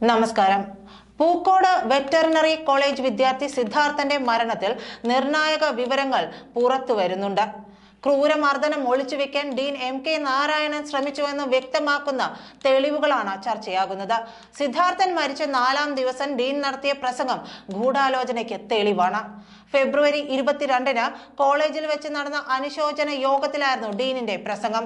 നമസ്കാരം. Pookode veterinary college വിദ്യാർത്ഥി സിദ്ധാർത്ഥന്റെ മരണത്തിൽ നിർണായക വിവരങ്ങൾ പുറത്തു വരുന്നുണ്ട്. ക്രൂരമർദ്ദനം ഒളിച്ചുവെക്കാൻ ഡീൻ എം കെ നാരായണൻ ശ്രമിച്ചുവെന്ന് വ്യക്തമാക്കുന്ന തെളിവുകളാണ് ചർച്ചയാകുന്നത്. സിദ്ധാർത്ഥൻ മരിച്ച നാലാം ദിവസം ഡീൻ നടത്തിയ പ്രസംഗം ഗൂഢാലോചനയ്ക്ക് തെളിവാണ്. ഫെബ്രുവരി ഇരുപത്തിരണ്ടിന് കോളേജിൽ വെച്ച് നടന്ന അനുശോചന യോഗത്തിലായിരുന്നു ഡീനിന്റെ പ്രസംഗം.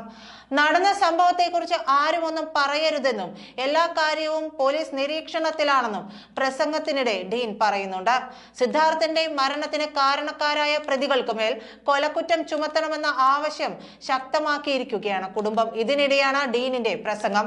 നടന്ന സംഭവത്തെക്കുറിച്ച് ആരും ഒന്നും പറയരുതെന്നും എല്ലാ കാര്യവും പോലീസ് നിരീക്ഷണത്തിലാണെന്നും പ്രസംഗത്തിനിടെ ഡീൻ പറയുന്നുണ്ട്. സിദ്ധാർത്ഥന്റെ മരണത്തിന് കാരണക്കാരായ പ്രതികൾക്ക് മേൽ കൊലക്കുറ്റം ചുമത്തണമെന്ന ആവശ്യം ശക്തമാക്കിയിരിക്കുകയാണ് കുടുംബം. ഇതിനിടെയാണ് ഡീനിന്റെ പ്രസംഗം.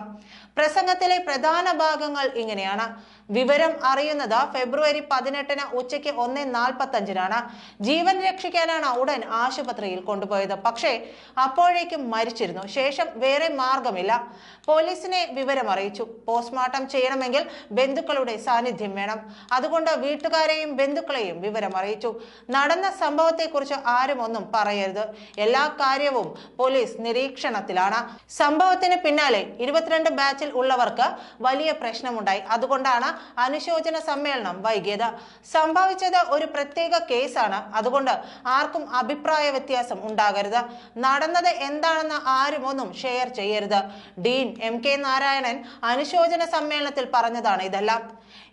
പ്രസംഗത്തിലെ പ്രധാന ഭാഗങ്ങൾ ഇങ്ങനെയാണ്. വിവരം അറിയുന്നത് ഫെബ്രുവരി പതിനെട്ടിന് ഉച്ചയ്ക്ക് ഒന്ന് നാൽപ്പത്തി അഞ്ചിനാണ് ജീവൻ രക്ഷിക്കാനാണ് ഉടൻ ആശുപത്രിയിൽ കൊണ്ടുപോയത്. പക്ഷേ അപ്പോഴേക്കും മരിച്ചിരുന്നു. ശേഷം വേറെ മാർഗമില്ല. പോലീസിനെ വിവരം അറിയിച്ചു. പോസ്റ്റ്മോർട്ടം ചെയ്യണമെങ്കിൽ ബന്ധുക്കളുടെ സാന്നിധ്യം വേണം. അതുകൊണ്ട് വീട്ടുകാരെയും ബന്ധുക്കളെയും വിവരം അറിയിച്ചു. നടന്ന സംഭവത്തെക്കുറിച്ച് ആരും ഒന്നും പറയരുത്. എല്ലാ കാര്യവും പോലീസ് നിരീക്ഷണത്തിലാണ്. സംഭവത്തിന് പിന്നാലെ ഇരുപത്തിരണ്ട് ബാച്ചിൽ ഉള്ളവർക്ക് വലിയ പ്രശ്നമുണ്ടായി. അതുകൊണ്ടാണ് അനുശോചന സമ്മേളനം വൈകിയത്. സംഭവിച്ചത് ഒരു പ്രത്യേക കേസാണ്. അതുകൊണ്ട് ആർക്കും അഭിപ്രായ വ്യത്യാസം ഉണ്ടാകരുത്. നടന്നത് എന്താണെന്ന് ആരും ഒന്നും ഷെയർ ചെയ്യരുത്. ഡീൻ എം കെ നാരായണൻ അനുശോചന സമ്മേളനത്തിൽ പറഞ്ഞതാണ് ഇതെല്ലാം.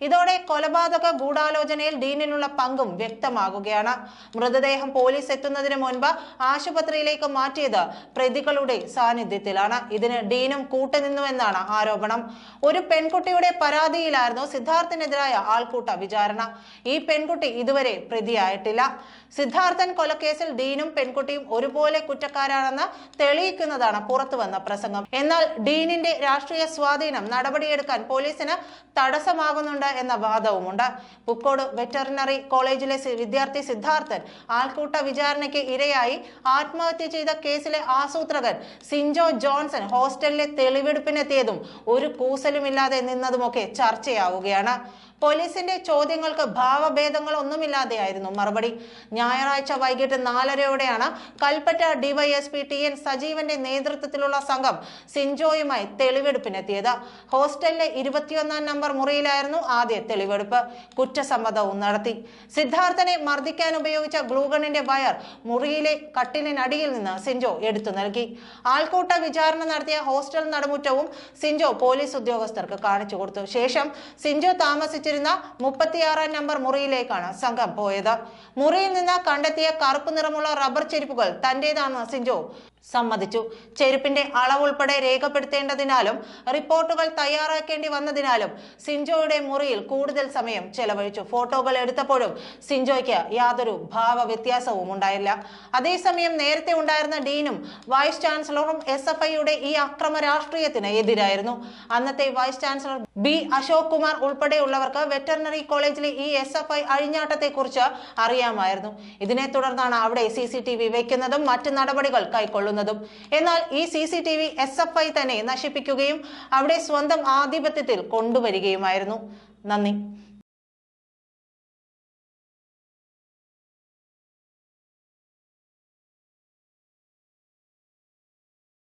ഇതോടെ കൊലപാതക ഗൂഢാലോചനയിൽ ഡീനിനുള്ള പങ്കും വ്യക്തമാകുകയാണ്. മൃതദേഹം പോലീസ് എത്തുന്നതിന് മുൻപ് ആശുപത്രിയിലേക്ക് മാറ്റിയത് പ്രതികളുടെ സാന്നിധ്യത്തിലാണ്. ഇതിന് ഡീനും കൂട്ടുനിന്നുവെന്നാണ് ആരോപണം. ഒരു പെൺകുട്ടിയുടെ പരാതിയിലായിരുന്നു സിദ്ധാർത്ഥിനെതിരായ ആൾക്കൂട്ട വിചാരണ. ഈ പെൺകുട്ടി ഇതുവരെ പ്രതിയായിട്ടില്ല. സിദ്ധാർത്ഥൻ കൊലക്കേസിൽ ഡീനും പെൺകുട്ടിയും ഒരുപോലെ കുറ്റക്കാരാണെന്ന് തെളിയിക്കുന്നതാണ് പുറത്തുവന്ന പ്രസംഗം. എന്നാൽ ഡീനിന്റെ രാഷ്ട്രീയ സ്വാധീനം നടപടിയെടുക്കാൻ പോലീസിന് തടസ്സമാകുന്നുണ്ട് എന്ന വാദവുമുണ്ട്. പുക്കോട് വെറ്ററിനറി കോളേജിലെ വിദ്യാർത്ഥി സിദ്ധാർത്ഥൻ ആൾക്കൂട്ട വിചാരണയ്ക്ക് ഇരയായി ആത്മഹത്യ ചെയ്ത കേസിലെ ആസൂത്രകൻ സിൻജോ ജോൺസൺ ഹോസ്റ്റലിലെ തെളിവെടുപ്പിനെത്തിയതും ഒരു കൂസലുമില്ലാതെ നിന്നതുമൊക്കെ हो गया ना। പോലീസിന്റെ ചോദ്യങ്ങൾക്ക് ഭാവഭേദങ്ങൾ ഒന്നുമില്ലാതെയായിരുന്നു മറുപടി. ഞായറാഴ്ച വൈകിട്ട് നാലരയോടെയാണ് കൽപ്പറ്റ ഡിവൈഎസ്പി ടി എൻ സജീവന്റെ നേതൃത്വത്തിലുള്ള സംഘം സിൻജോയുമായി തെളിവെടുപ്പിനെത്തിയത്. ഹോസ്റ്റലിലെ ഇരുപത്തിയൊന്നാം നമ്പർ മുറിയിലായിരുന്നു ആദ്യ തെളിവെടുപ്പ്. കുറ്റസമ്മതവും നടത്തി. സിദ്ധാർത്ഥനെ മർദ്ദിക്കാൻ ഉപയോഗിച്ച ഗ്ലൂഗണിന്റെ വയർ മുറിയിലെ കട്ടിലിനടിയിൽ നിന്ന് സിൻജോ എടുത്തു നൽകി. ആൾക്കൂട്ട വിചാരണ നടത്തിയ ഹോസ്റ്റൽ നടമുറ്റവും സിൻജോ പോലീസ് ഉദ്യോഗസ്ഥർക്ക് കാണിച്ചു കൊടുത്തു. ശേഷം സിൻജോ താമസിച്ചിരുന്ന മുപ്പത്തിയാറാം നമ്പർ മുറിയിലേക്കാണ് സംഘം പോയത്. മുറിയിൽ നിന്ന് കണ്ടെത്തിയ കറുപ്പ് നിറമുള്ള റബ്ബർ ചെരുപ്പുകൾ തന്റേതാണെന്ന് സിൻജോ സമ്മതിച്ചു. ചെരുപ്പിന്റെ അളവുൾപ്പെടെ രേഖപ്പെടുത്തേണ്ടതിനാലും റിപ്പോർട്ടുകൾ തയ്യാറാക്കേണ്ടി വന്നതിനാലും സിൻജോയുടെ മുറിയിൽ കൂടുതൽ സമയം ചെലവഴിച്ചു. ഫോട്ടോകൾ എടുത്തപ്പോഴും സിൻജോയ്ക്ക് യാതൊരു ഭാവ വ്യത്യാസവും ഉണ്ടായില്ല. അതേസമയം നേരത്തെ ഉണ്ടായിരുന്ന ഡീനും വൈസ് ചാൻസലറും എസ് എഫ് ഐയുടെ ഈ അക്രമ രാഷ്ട്രീയത്തിന് എതിരായിരുന്നു. അന്നത്തെ vice chancellor B Ashok Kumar ഉൾപ്പെടെയുള്ളവർക്ക് veterinary കോളേജിലെ ഈ എസ് എഫ് ഐ അഴിഞ്ഞാട്ടത്തെ കുറിച്ച് അറിയാമായിരുന്നു. ഇതിനെ തുടർന്നാണ് അവിടെ സി സി ടി വി വെക്കുന്നതും മറ്റ് നടപടികൾ കൈക്കൊള്ളുന്നതും. എന്നാൽ ഈ C C T V S F I തന്നെ നശിപ്പിക്കുകയും അവിടെ സ്വന്തം ആധിപത്യത്തിൽ കൊണ്ടുവരികയുമായിരുന്നു. നന്ദി.